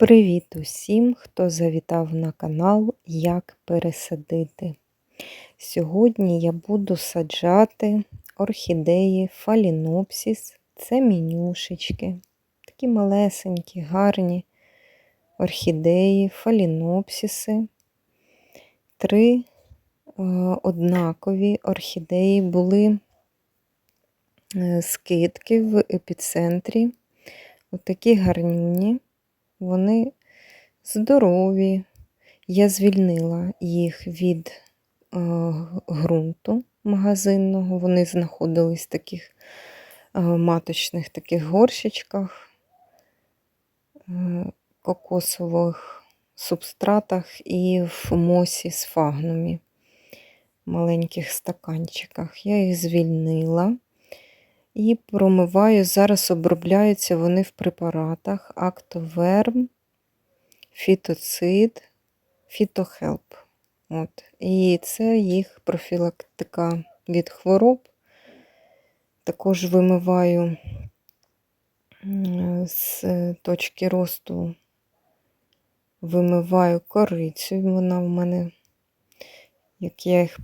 Привіт усім, хто завітав на канал Як пересадити. Сьогодні я буду саджати орхідеї фалінопсіс. Це мінюшечки. Такі малесенькі, гарні орхідеї, фалінопсіси. Три е, однакові орхідеї були е, скидки в епіцентрі. Отакі гарнюні. Вони здорові. Я звільнила їх від е, ґрунту магазинного. Вони знаходились в таких е, маточних таких горщичках, е, кокосових субстратах і в мосі з фагнумі, маленьких стаканчиках. Я їх звільнила. І промиваю, зараз обробляються вони в препаратах Актоверм, фітоцид, фітохелп. От. І це їх профілактика від хвороб. Також вимиваю з точки росту, вимиваю корицю, вона в мене, як я їх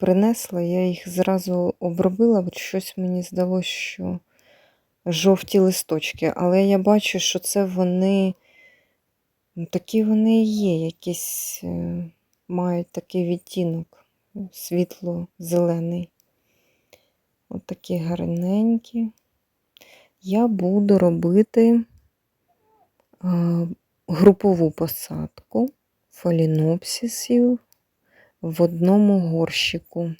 принесла, я їх зразу обробила, от щось мені здалося, що жовті листочки, але я бачу, що це вони, ну, такі вони і є, якісь е, мають такий відтінок, світло-зелений. От такі гарненькі. Я буду робити групову посадку фалінопсисів в одному горщику.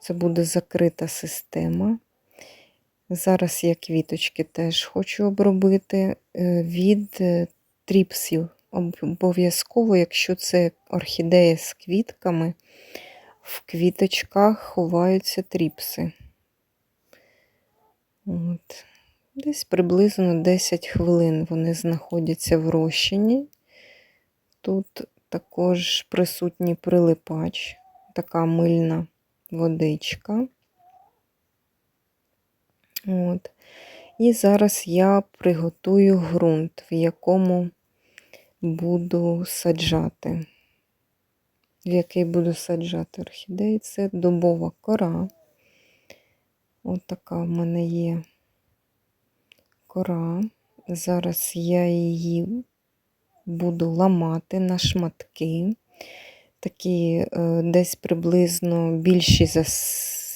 Це буде закрита система. Зараз я квіточки теж хочу обробити е, від е, тріпсів. Обов'язково, якщо це орхідея з квітками, в квіточках ховаються тріпси. От. Десь приблизно 10 хвилин вони знаходяться в розчині. Тут також присутній прилипач, така мильна водичка. От. І зараз я приготую ґрунт, в якому буду саджати, в який буду саджати орхідеї. Це добова кора. От така в мене є кора. Зараз я її буду ламати на шматки, такі е, десь приблизно більші за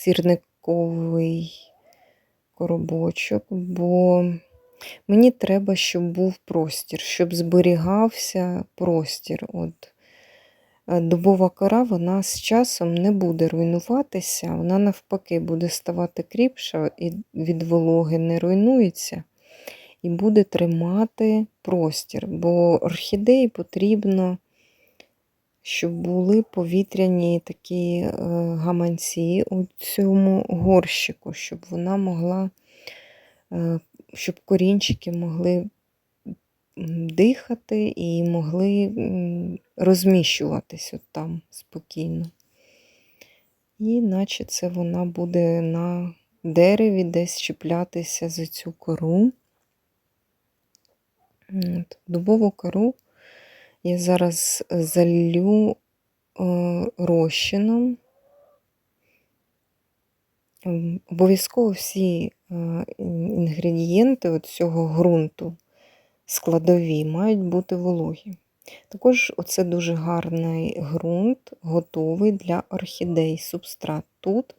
сірниковий коробочок, бо мені треба, щоб був простір, щоб зберігався простір. От. Е, дубова кора вона з часом не буде руйнуватися, вона навпаки буде ставати кріпша і від вологи не руйнується і буде тримати простір, бо орхідеї потрібно, щоб були повітряні такі е, гаманці у цьому горщику, щоб вона могла, е, щоб корінчики могли дихати і могли розміщуватись от там спокійно. І наче це вона буде на дереві десь чіплятися за цю кору. От, Дубову кору я зараз залью е, розчином. Обов'язково всі е, інгредієнти цього ґрунту складові мають бути вологі. Також оце дуже гарний ґрунт, готовий для орхідей. Субстрат. Тут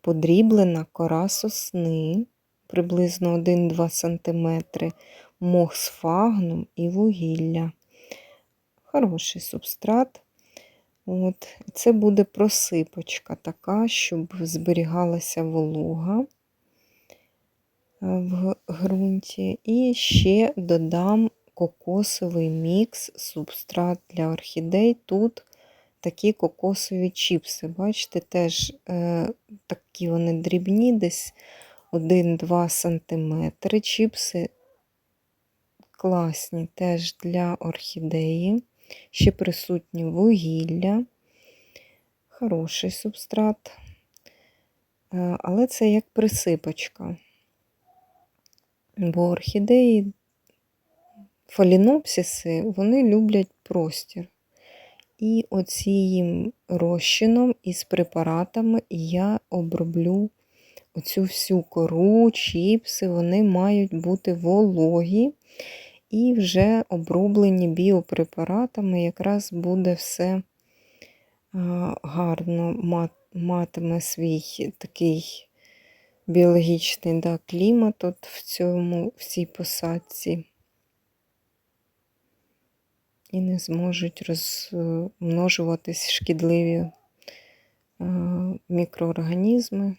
подріблена кора сосни приблизно 1-2 см мох з фагном і вугілля. Хороший субстрат. От. Це буде просипочка така, щоб зберігалася волога е, в ґрунті. І ще додам кокосовий мікс, субстрат для орхідей. Тут такі кокосові чіпси. Бачите, теж е, такі вони дрібні, десь 1-2 см. Чіпси класні теж для орхідеї. Ще присутні вугілля, хороший субстрат, е, але це як присипочка. Бо орхідеї фалінопсиси, вони люблять простір. І оцім розчином із препаратами я оброблю оцю всю кору, чіпси, вони мають бути вологі і вже оброблені біопрепаратами, якраз буде все гарно матиме свій такий біологічний да, клімат от в, цьому, в цій посадці. І не зможуть розмножуватись шкідливі мікроорганізми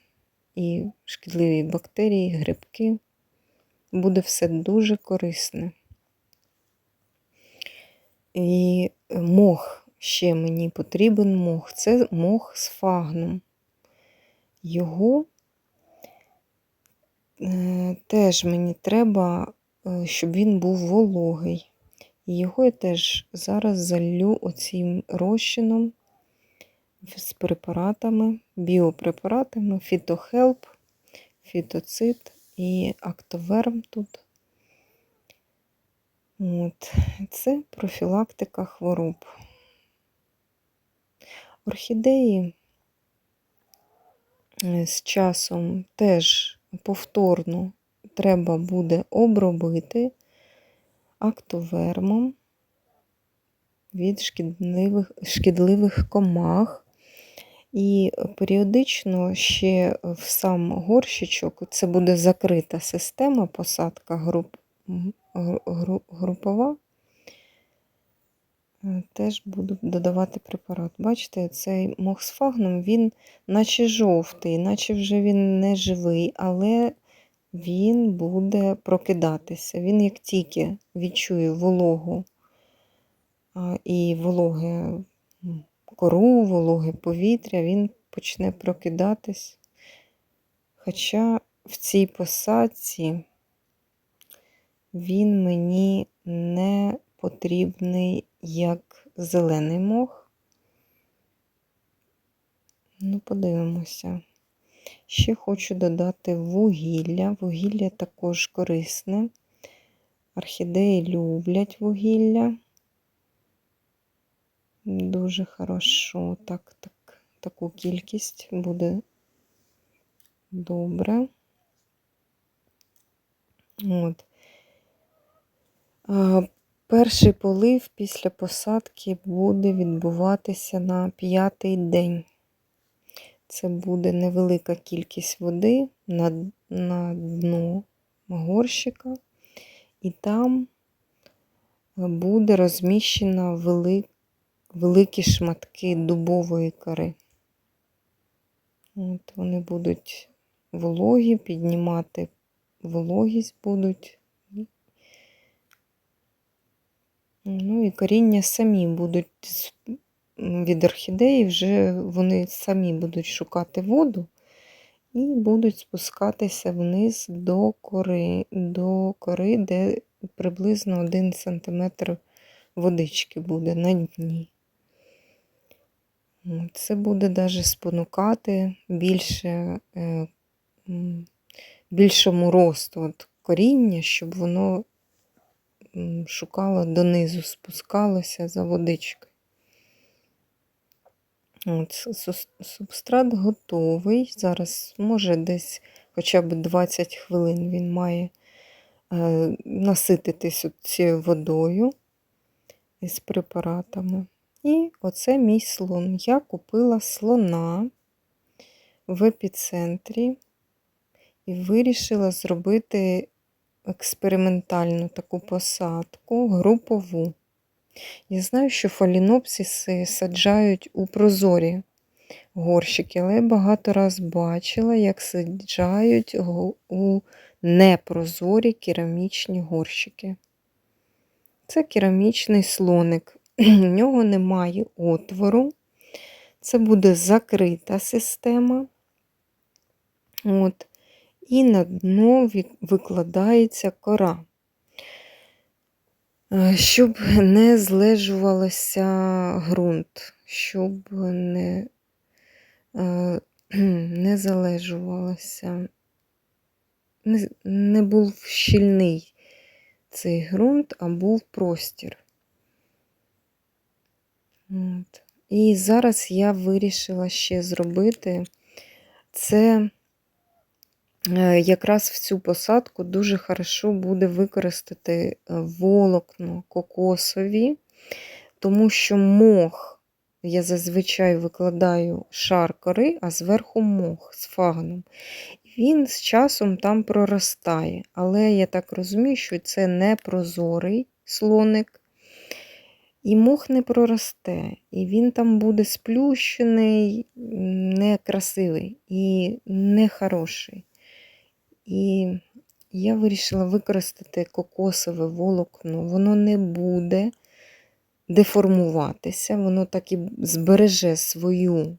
і шкідливі бактерії, грибки. Буде все дуже корисне. І мох ще мені потрібен мох. Це мох з фагном. Його е, теж мені треба, е, щоб він був вологий. І його я теж зараз залью оцим розчином з препаратами, біопрепаратами, фітохелп, фітоцит і актоверм тут. От. Це профілактика хвороб. Орхідеї е, з часом теж повторно треба буде обробити актовермом від шкідливих, шкідливих комах. І періодично ще в сам горщичок, це буде закрита система, посадка груп, гру- групова, е, теж буду додавати препарат. Бачите, цей мох з фагном, він наче жовтий, наче вже він не живий, але він буде прокидатися. Він як тільки відчує вологу і вологе кору, вологе повітря, він почне прокидатись. Хоча в цій посадці він мені не потрібний як зелений мох. Ну, подивимося. Ще хочу додати вугілля. Вугілля також корисне. Орхідеї люблять вугілля. Дуже хорошо. Так, так, таку кількість буде добре. От. Перший полив після посадки буде відбуватися на п'ятий день. Це буде невелика кількість води на, на дно горщика, і там буде розміщена вели, великі шматки дубової кори. От Вони будуть вологі, піднімати вологість будуть. Ну і коріння самі будуть від орхідеї, вже вони самі будуть шукати воду і будуть спускатися вниз до кори, до кори, де приблизно 1 см водички буде на дні. Це буде навіть спонукати більше, е, більшому росту от коріння, щоб воно м, шукало донизу, спускалося за водичкою. От, субстрат готовий. Зараз, може, десь хоча б 20 хвилин він має е, насититись цією водою із препаратами. І оце мій слон. Я купила слона в епіцентрі і вирішила зробити експериментальну таку посадку групову. Я знаю, що фалінопсиси саджають у прозорі горщики, але я багато раз бачила, як саджають у непрозорі керамічні горщики. Це керамічний слоник. У нього немає отвору. Це буде закрита система. От. І на дно викладається кора. Е, Щоб не злежувалося ґрунт, щоб не, е, не залежувалося, не, не був щільний цей ґрунт, а був простір. От. І зараз я вирішила ще зробити це якраз в цю посадку дуже хорошо буде використати е, волокно кокосові, тому що мох я зазвичай викладаю шар кори, а зверху мох з фагном. Він з часом там проростає. Але я так розумію, що це не прозорий слоник. І мох не проросте, і він там буде сплющений, некрасивий і нехороший. І я вирішила використати кокосове волокно. Воно не буде деформуватися, воно так і збереже свою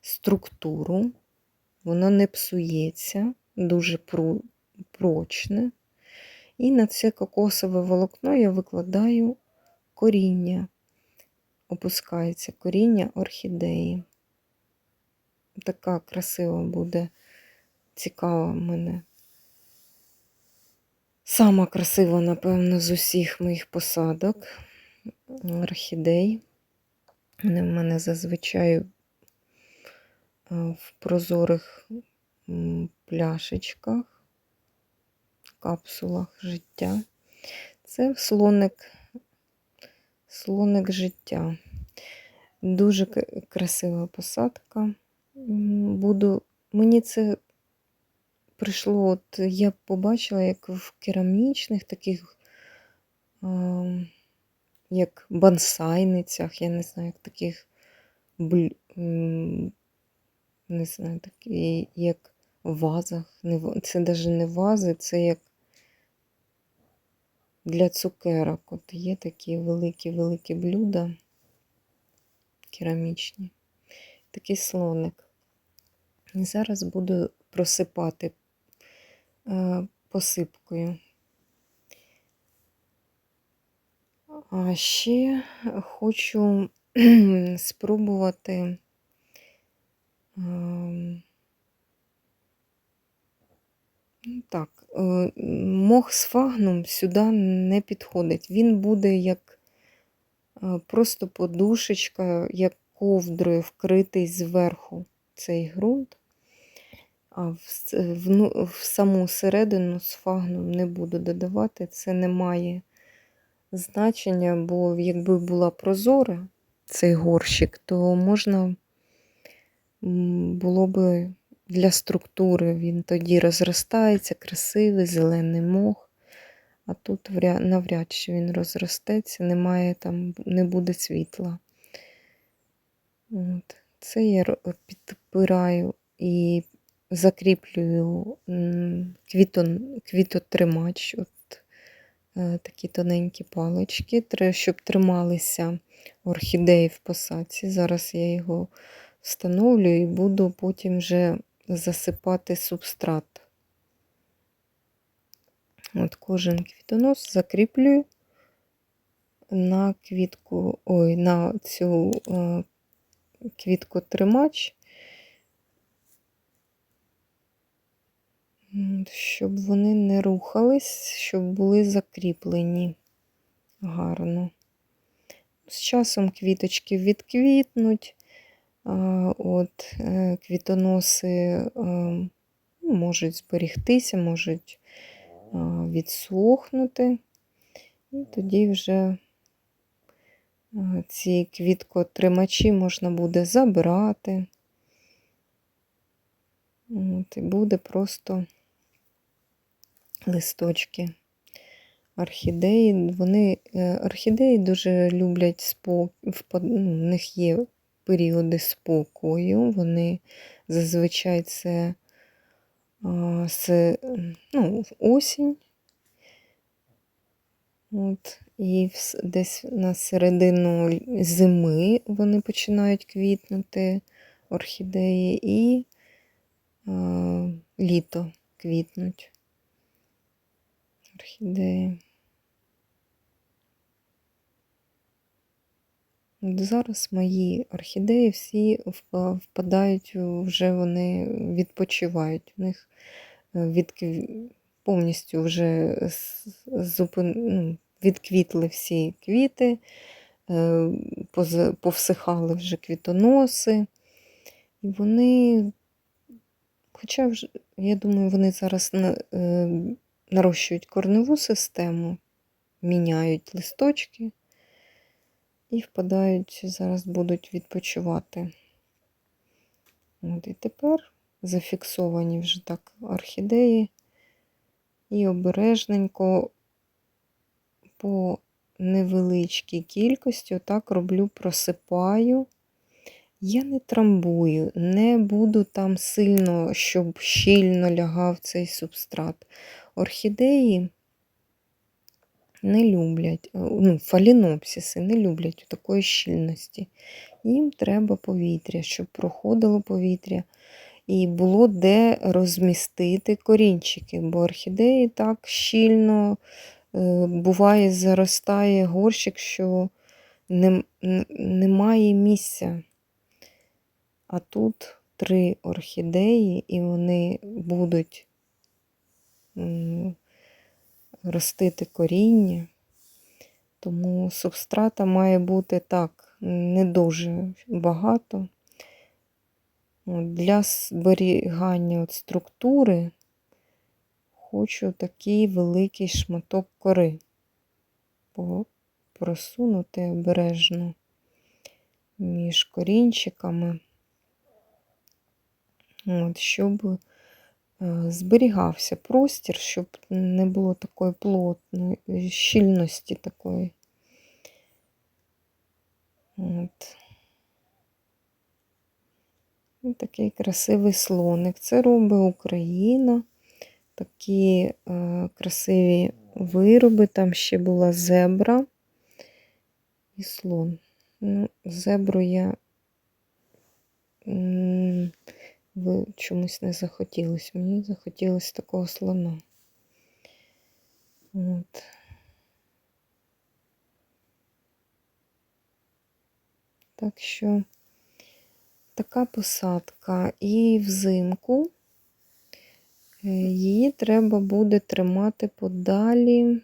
структуру, воно не псується, дуже прочне. І на це кокосове волокно я викладаю коріння. Опускається коріння орхідеї. Така красива буде, цікава в мене. Сама красива, напевно, з усіх моїх посадок орхідей. Вони в мене зазвичай е, в прозорих пляшечках, капсулах життя. Це слоник, слоник життя. Дуже красива посадка. Буду, Мені це прийшло, от я побачила, як в керамічних таких як бонсайницях, я не знаю, як таких не знаю, такі, як вазах. Це навіть не вази, це як для цукерок. От є такі великі-великі блюда керамічні. Такий слоник. І зараз буду просипати посипкою. А ще хочу спробувати ем, ну так, е, мох з фагном сюди не підходить. Він буде як е, просто подушечка, як ковдрою вкритий зверху цей ґрунт, а в, в, ну, в саму середину з фагном не буду додавати, це не має значення, бо якби була прозора цей горщик, то можна було би для структури він тоді розростається, красивий, зелений мох. А тут навряд чи він розростеться, немає там, не буде світла. От. Це я підпираю і закріплюю квітотримач. От Е, такі тоненькі палички, щоб трималися орхідеї в посадці. Зараз я його встановлю і буду потім вже засипати субстрат. От Кожен квітонос закріплюю на квітку, ой, на цю е, квітку тримач щоб вони не рухались, щоб були закріплені гарно. З часом квіточки відквітнуть, от е, квітоноси ну, можуть зберігтися, можуть відсохнути, і тоді вже ці квіткотримачі можна буде забирати. От, І буде просто листочки орхідеї. Вони, е, Орхідеї дуже люблять спокій, ну, в них є періоди спокою. Вони зазвичай це з, ну, осінь. От, І десь на середину зими вони починають квітнути орхідеї і а, літо квітнуть орхідеї. Зараз мої орхідеї всі впадають, вже вони відпочивають. У них е, від повністю вже зупин... ну, відквітли всі квіти, е, повсихали вже квітоноси. І вони, хоча вже, я думаю, вони зараз е, нарощують корневу систему, міняють листочки і впадають, зараз будуть відпочивати. От, і тепер зафіксовані вже так орхідеї. І обережненько по невеличкій кількості отак роблю, просипаю. Я не трамбую, не буду там сильно, щоб щільно лягав цей субстрат. Орхідеї не люблять, е, ну, фалінопсиси не люблять такої щільності. Їм треба повітря, щоб проходило повітря і було де розмістити корінчики, бо орхідеї так щільно е, буває, заростає горщик, що немає місця. А тут три орхідеї, і вони будуть ростити коріння. Тому субстрата має бути так, не дуже багато. Для зберігання от структури хочу такий великий шматок кори просунути обережно між корінчиками, от, щоб зберігався простір, щоб не було такої плотної щільності такої. От. Ось такий красивий слоник. Це робить Україна. Такі е, красиві вироби. Там ще була зебра і слон. Ну, зебру я ви чомусь не захотілося. Мені захотілося такого слона. От. Так що така посадка. І взимку е, її треба буде тримати подалі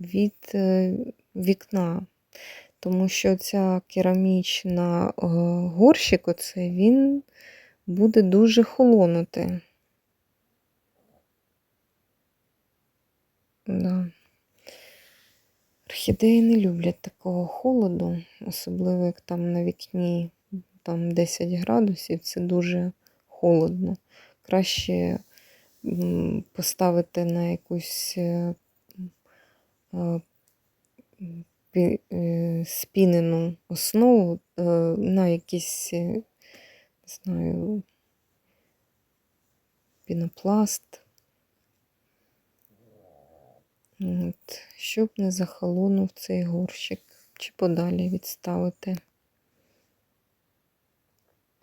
від е, вікна. Тому що ця керамічна е, горщик, оцей, він буде дуже холонути. Да. Орхідеї не люблять такого холоду, особливо як там на вікні там 10 градусів, це дуже холодно. Краще поставити на якусь е, е, е, спінену основу, на не знаю, пінопласт. От, щоб не захолонув цей горщик, чи подалі відставити.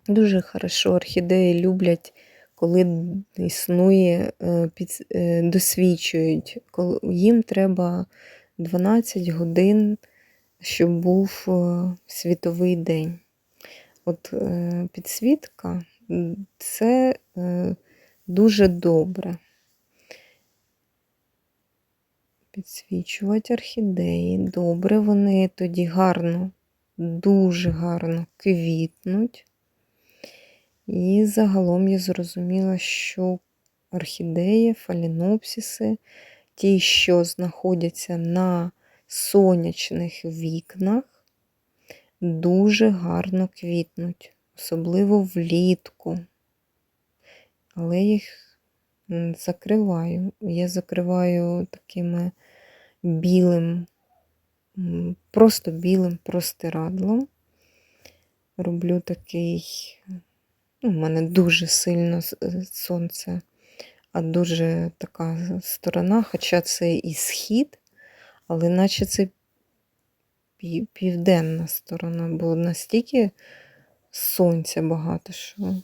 Дуже хорошо орхідеї люблять, коли існує, е, під, е, досвічують. Коли їм треба 12 годин, щоб був е, світовий день. От е, підсвітка це е, дуже добре. Підсвічувати орхідеї. Добре, вони тоді гарно, дуже гарно квітнуть. І загалом я зрозуміла, що орхідеї, фалінопсиси, ті, що знаходяться на сонячних вікнах, дуже гарно квітнуть, особливо влітку. Але їх закриваю. Я закриваю такими білим, просто білим простирадлом. Роблю такий Ну, У мене дуже сильно е, сонце, а дуже така сторона, хоча це і схід, але наче це південна сторона, бо настільки сонця багато, що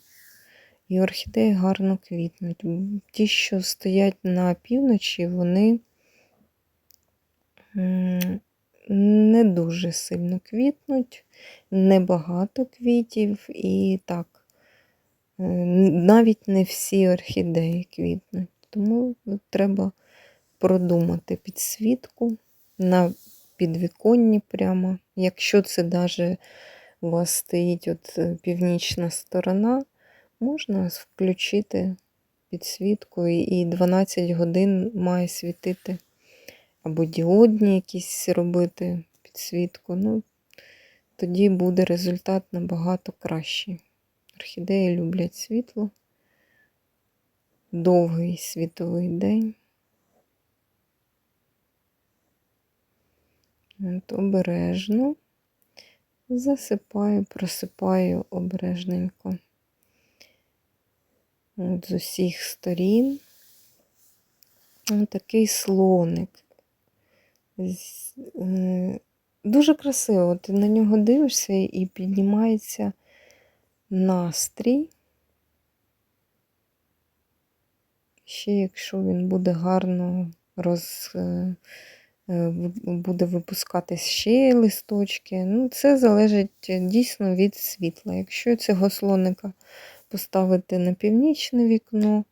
і орхідеї гарно квітнуть. Ті, що стоять на півночі, вони не дуже сильно квітнуть, небагато квітів і так. Е, Навіть не всі орхідеї квітнуть. Тому треба продумати підсвітку на підвіконні прямо. Якщо це навіть у вас стоїть от е, північна сторона, можна включити підсвітку і- і 12 годин має світити. Або діодні якісь робити підсвітку. Ну, тоді буде результат набагато кращий. Орхідеї люблять світло, довгий світовий день. Обережно засипаю, просипаю обережненько. От з усіх сторін. Ось такий слоник. Е, Дуже красиво. Ти на нього дивишся і піднімається настрій. Ще якщо він буде гарно роз, е, буде випускати ще листочки. Ну, це залежить е, дійсно від світла. Якщо цього слоника поставити на північне вікно,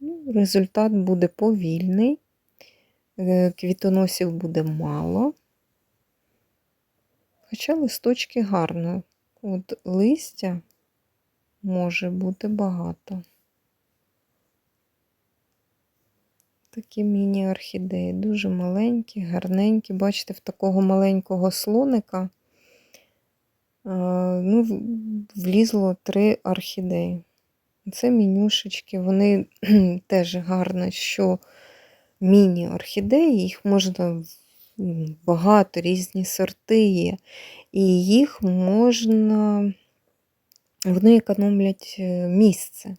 ну, результат буде повільний, е, квітоносів буде мало. Хоча листочки гарно. От листя може бути багато. Такі міні-орхідеї, дуже маленькі, гарненькі. Бачите, в такого маленького слоника ну, влізло три орхідеї. Це мінюшечки, вони теж гарно, що міні-орхідеї, їх можна багато різні сорти є. І їх можна, вони економлять е, місце.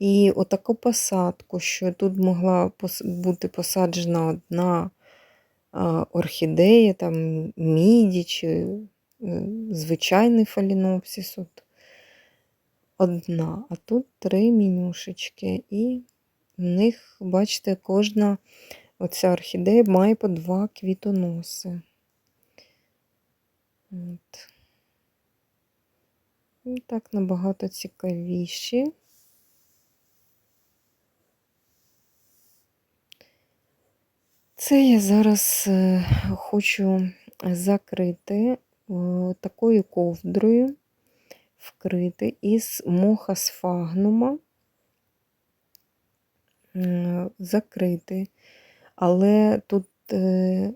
І отаку посадку, що тут могла бути посаджена одна орхідея, там міді чи е, звичайний фалінопсис. От одна, а тут три мінюшечки. І в них, бачите, кожна оця орхідея має по два квітоноси. От. І так набагато цікавіші. Це я зараз е, хочу закрити е, такою ковдрою, вкрити із моха сфагнума, М, закрити. Але тут е,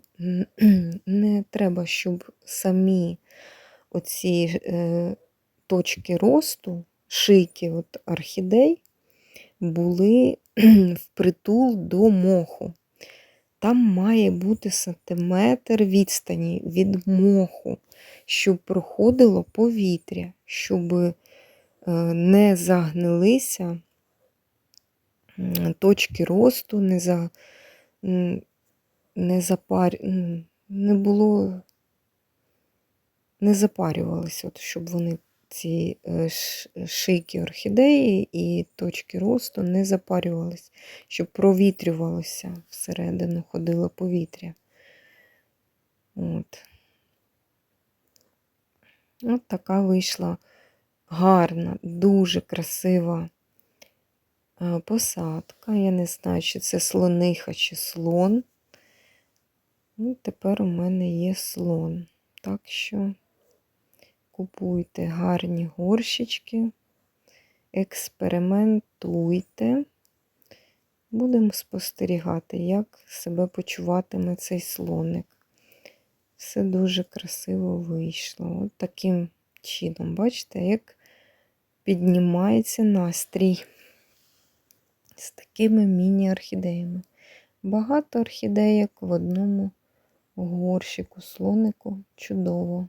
не треба, щоб самі оці е, точки росту, шийки орхідей, були впритул до моху. Там має бути сантиметр відстані від моху, щоб проходило повітря, щоб е, не загнилися точки росту, не, за, не, запар... не було, не запарювалися, от, щоб вони ці е, шийки орхідеї і точки росту не запарювались, щоб провітрювалося всередину, ходило повітря. От. От така вийшла гарна, дуже красива е, посадка. Я не знаю, чи це слониха, чи слон. Ну, тепер у мене є слон. Так що купуйте гарні горщички, експериментуйте. Будемо спостерігати, як себе почуватиме цей слоник. Все дуже красиво вийшло. От таким чином, бачите, як піднімається настрій з такими міні-орхідеями. Багато орхідеїк в одному горщику, слонику. Чудово.